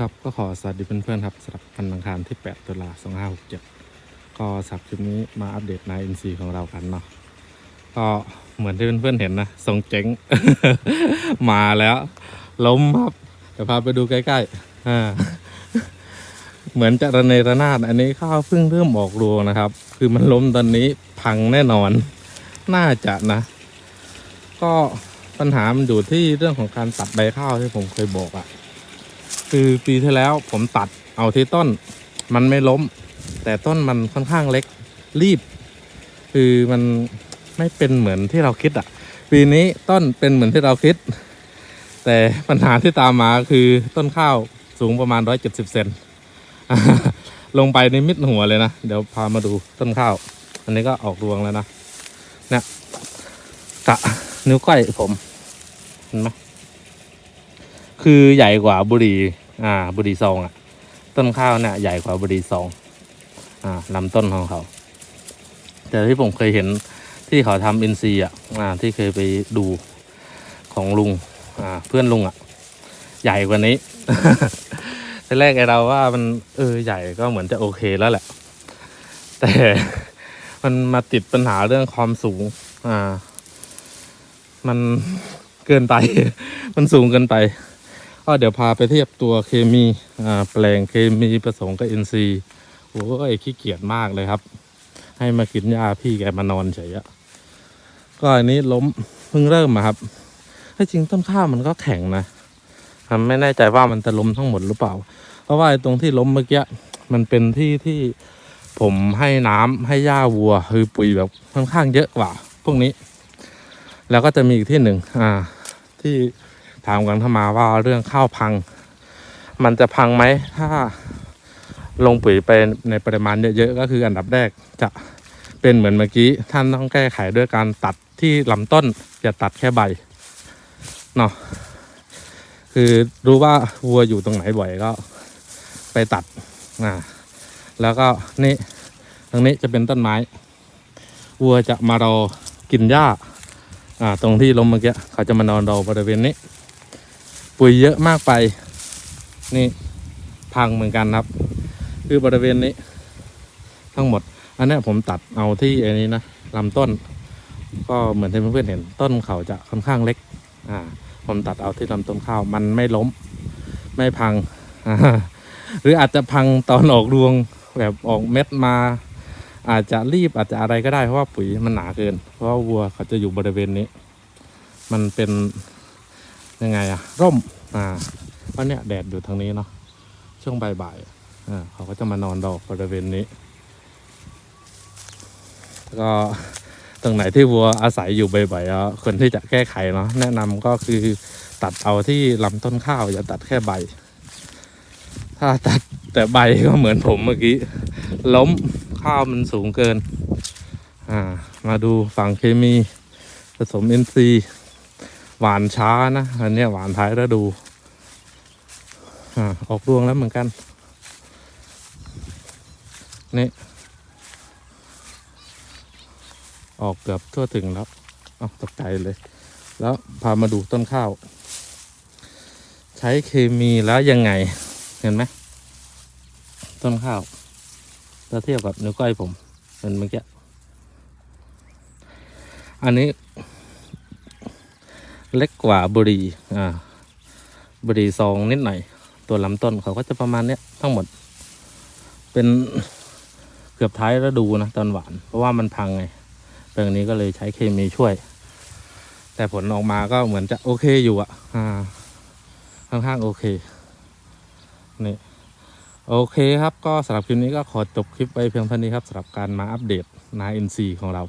ครับก็ขอสวัสดีเพื่อนๆครับสำหรับวันอังคารที่ 8 ตุลา2567 ก็สับคลิปนี้มาอัปเดตนายอินซีของเรากันเนาะก็เหมือนที่เพื่อนๆเห็นนะทรงเจ๋ง มาแล้วล้มครับเดี๋ยวพาไปดูใกล้ๆอ่าเหมือนจะระเนระนาดอันนี้ข้าวเพิ่งเริ่มออกรวงนะครับ คือมันล้มตอนนี้พังแน่นอน น่าจะนะ ก็ปัญหามันอยู่ที่เรื่องของการตัดใบข้าวที่ผมเคยบอกอะ คือปีที่แล้วผมตัดเอาที่ต้น มันไม่ล้ม แต่ต้นมันค่อนข้างเล็กรีบ คือมันไม่เป็นเหมือนที่เราคิดอะปีนี้ต้นเป็นเหมือนที่เราคิด แต่ปัญหาที่ตามมาคือต้นข้าวสูงประมาณ170เซนลงไปในมิดหัวเลยนะ เดี๋ยวพามาดูต้นข้าว อันนี้ก็ออกรวงแล้วนะเนี่ยกะนิ้วก้อยผม เห็นไหมคือใหญ่กว่าบุหรี่ อ่าบุรีซองอะต้นข้าวเนี่ยใหญ่กว่าบุรีซอง อ่าลำต้นของเขา แต่ที่ผมเคยเห็นที่เขาทำอินซีอะอ่าที่เคยไปดูของลุง อ่า เพื่อนลุงอะ ใหญ่กว่านี้ทีแรกไอเราว่ามันเออใหญ่ก็เหมือนจะโอเคแล้วแหละ แต่มันมาติดปัญหาเรื่องความสูง อ่า มันเกินไป มันสูงเกินไป ก็เดี๋ยวพาไปเทียบตัวเคมีอ่าแปลงเคมีผสมกับ NC โอ้ยขี้เกียจมากเลยครับ ให้มากินยาพี่แกมานอนเฉยอะก็อันนี้ล้มเพิ่งเริ่มอะครับที่จริงต้นข้าวมันก็แข็งนะผมไม่แน่ใจว่ามันจะล้มทั้งหมดหรือเปล่า เพราะว่าตรงที่ล้มเมื่อกี้มันเป็นที่ที่ผมให้น้ำให้หญ้าวัว คือปุ๋ยแบบค่อนข้างเยอะกว่า พวกนี้ แล้วก็จะมีอีกที่หนึ่งอ่า ที่ ถามกันเข้ามาว่าเรื่องข้าวพัง มันจะพังไหมถ้าลงปุ๋ยไปในปริมาณเยอะๆก็คืออันดับแรกจะเป็นเหมือนเมื่อกี้ ท่านต้องแก้ไขด้วยการตัดที่ลำต้น อย่าตัดแค่ใบเนาะคือรู้ว่าวัวอยู่ตรงไหนบ่อยก็ไปตัดอ่าแล้วก็นี่ตรงนี้จะเป็นต้นไม้ วัวจะมารอกินหญ้าอ่าตรงที่ลมเมื่อกี้เขาจะมานอนรอบริเวณนี้ ปุ๋ยเยอะมากไป นี่พังเหมือนกันครับ คือบริเวณนี้ ทั้งหมด อันนี้ผมตัดเอาที่อันนี้นะลำต้น ก็เหมือนที่เพื่อนๆเห็น ต้นเขาจะค่อนข้างเล็ก อ่า ผมตัดเอาที่ลำต้นข้าวมันไม่ล้ม ไม่พัง หรืออาจจะพังตอนออกรวงแบบออกเม็ดมา อาจจะรีบอาจจะอะไรก็ได้เพราะว่าปุ๋ยมันหนาเกิน เพราะว่าวัวเขาจะอยู่บริเวณนี้ มันเป็น ยังไงอะร่มอ่าเพราะเนี้ยแดดอยู่ทางนี้เนาะช่วงบ่ายๆอ่าเขาก็จะมานอนรอบริเวณนี้แล้วก็ตรงไหนที่วัวอาศัยอยู่บ่อยๆอะคนที่จะแก้ไขเนาะแนะนำก็คือตัดเอาที่ลำต้นข้าวอย่าตัดแค่ใบ ถ้าตัดแต่ใบก็เหมือนผมเมื่อกี้ล้มข้าวมันสูงเกิน อ่า มาดูฝั่งเคมี ผสมอินทรีย์ หวานช้านะอันนี้หวานท้ายฤดูอ่าออกรวงแล้วเหมือนกัน นี่ ออกเกือบทั่วถึงแล้วเอาตกใจเลย แล้วพามาดูต้นข้าว ใช้เคมีแล้วยังไง เห็นไหมต้นข้าวถ้าเทียบกับนิ้วก้อยผม เป็นเมื่อกี้ อันนี้ เล็กกว่าบุรีอ่าบุรีซองนิดหน่อย ตัวลำต้นเขาก็จะประมาณเนี้ยทั้งหมด เป็นเกือบท้ายฤดูนะตอนหวาน เพราะว่ามันพังไงแปลงนี้ก็เลยใช้เคมีช่วย แต่ผลออกมาก็เหมือนจะโอเคอยู่อะอ่าค่อนข้างโอเคนี่โอเคครับก็สำหรับคลิปนี้ก็ขอจบคลิปไปเพียงเท่านี้ครับสำหรับการมาอัปเดตนาอินซีของเรา